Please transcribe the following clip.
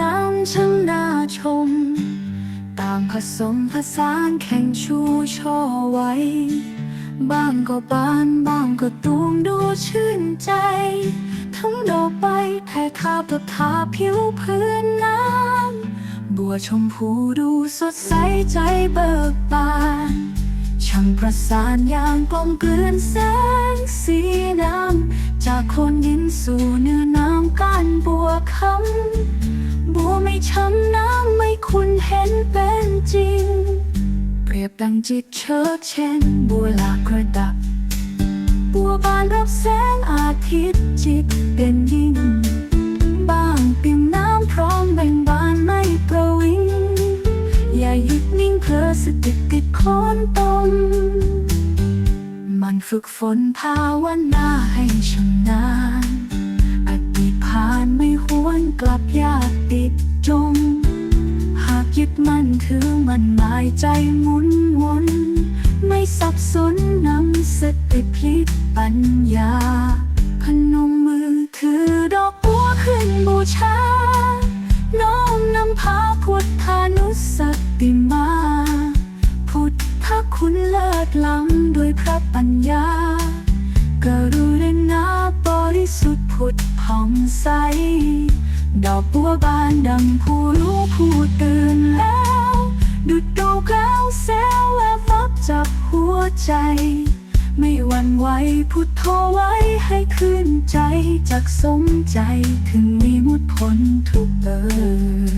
น้ำช่างน่าชม ต่างผสมผสานแข่งชูชว์ไว้บางก็บานบางก็ตูมดูชื่นใจ ทั้งดอกใบแผ่ทาบประทาผิวพื้นน้ำ บัวชมพูดูสดใสใจเบิกบาน ช่างประสานอย่างกลมกลืนแสงสีน้ำจากคนดินสู่เนื้อน้ำก้านบัวคำบัวไม่ช้ำน้ำไม่คุณเห็นเป็นจริง เปรียบดังจิตเชิดเช่น บัวหลากกระดับ บัวบานรับแสงอาทิตย์จิตเป็นยิ่งบางปิ่มน้ำพร้อมแบ่งบานไม่ประวิงอย่าหยุดนิ่งเพลอสติ ดติดโคนตมมันฝึกฝนภาวนาให้ชำนาญอดีตผ่านไม่หวนกลับยากติดจม หากยึดมั่นถือมันหมายใจหมุนวนไม่สับสนนำสติพลิกปัญญา พนมมือถือดอกบัวขึ้นบูชา น้อมนำพาพุทธานุสติมา ล้ำด้วยพระปัญญา กรุณาบริสุทธิ์ผุดผ่องใส ดอกบัวบานดังผู้รู้ผู้ตื่นแล้ว ดุดดอกแก้วแซวและฟับจับหัวใจ ไม่หวั่นไหวพุทโธไว้ให้ขึ้นใจจากสมใจถึงมีมุดพ้นทุกเอ่ย